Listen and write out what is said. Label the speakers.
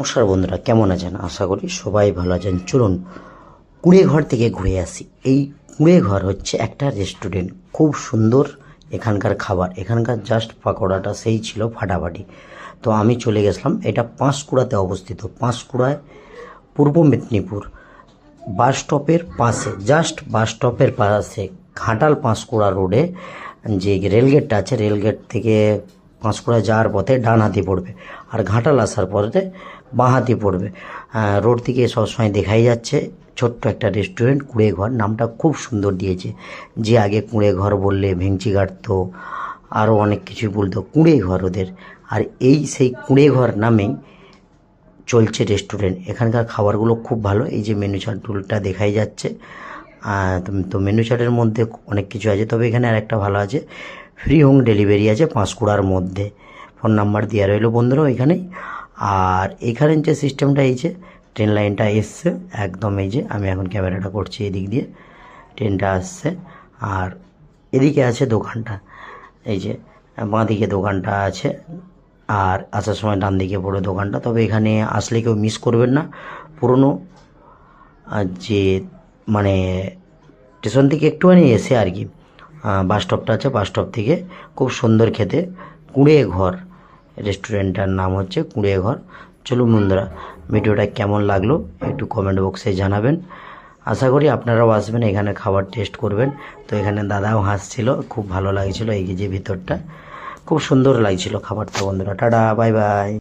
Speaker 1: নমস্কার বন্ধুরা, কেমন আছেন? আশা করি সবাই ভালো আছেন। চলুন, কুড়ে ঘর থেকে ঘুরে আসি। এই কুড়ে ঘর হচ্ছে একটা রেস্টুরেন্ট খুব সুন্দর এখানকার খাবার। এখানকার জাস্ট পাকোড়াটা সেই ছিল ফাটাফাটি। তো আমি চলে গেছিলাম, এটা পাঁশকুড়াতে অবস্থিত। পাঁশকুড়ায় পূর্ব মেদিনীপুর বাস স্টপের পাশে জাস্ট বাস স্টপের পাশে, ঘাটাল পাঁশকুড়া রোডে যে রেলগেটটা আছে, রেলগেট থেকে পাঁশকুড়া যাওয়ার পথে ডান হাতি পড়বে আর ঘাটাল আসার পথে বাঁ হাতি পড়বে। রোড থেকে সবসময় দেখাই যাচ্ছে ছোট্ট একটা রেস্টুরেন্ট কুড়ে ঘর নামটা খুব সুন্দর দিয়েছে। যে আগে কুড়ে ঘর বললে ভেঙচি কাটতো আরও অনেক কিছুই বলতো কুড়ে ঘর ওদের। আর এই সেই কুড়ে ঘর নামেই চলছে রেস্টুরেন্ট এখানকার খাবারগুলো খুব ভালো। এই যে মেনু চার্টটা দেখাই যাচ্ছে। তো মেনু চার্টের মধ্যে অনেক কিছু আছে। তবে এখানে আর একটা ভালো আছে। ফ্রি হোম ডেলিভারি আছে পাঁশকুড়ার মধ্যে। ফোন নাম্বার দেওয়া রইল বন্ধুরা এখানেই আর এখানের যে সিস্টেমটা এই যে ট্রেন লাইনটা এসছে, একদম এই যে, আমি এখন ক্যামেরাটা করছি এদিক দিয়ে। ট্রেনটা আসছে। আর এদিকে আছে দোকানটা। এই যে বাঁ দিকে দোকানটা আছে। আর আসার সময় ডান দিকে পড়ে দোকানটা। তবে এখানে আসলে কেউ মিস করবেন না। পুরনো যে মানে স্টেশন থেকে একটুখানি এসে আর কি। বাস স্টপটা আছে, বাস স্টপ থেকে খুব সুন্দর খেতে কুঁড়ে ঘর রেস্টুরেন্টটার নাম হচ্ছে কুঁড়ে ঘর। চলুন বন্ধুরা ভিডিওটা কেমন লাগল একটু কমেন্ট বক্সে জানাবেন। আশা করি আপনারাও আসবেন, এখানে খাবার টেস্ট করবেন। তো এখানে দাদাও হাসছিল, খুব ভালো লাগছিল এই যে ভিতরটা। খুব সুন্দর লাগছিল খাবারটা বন্ধুরা। Tata bye bye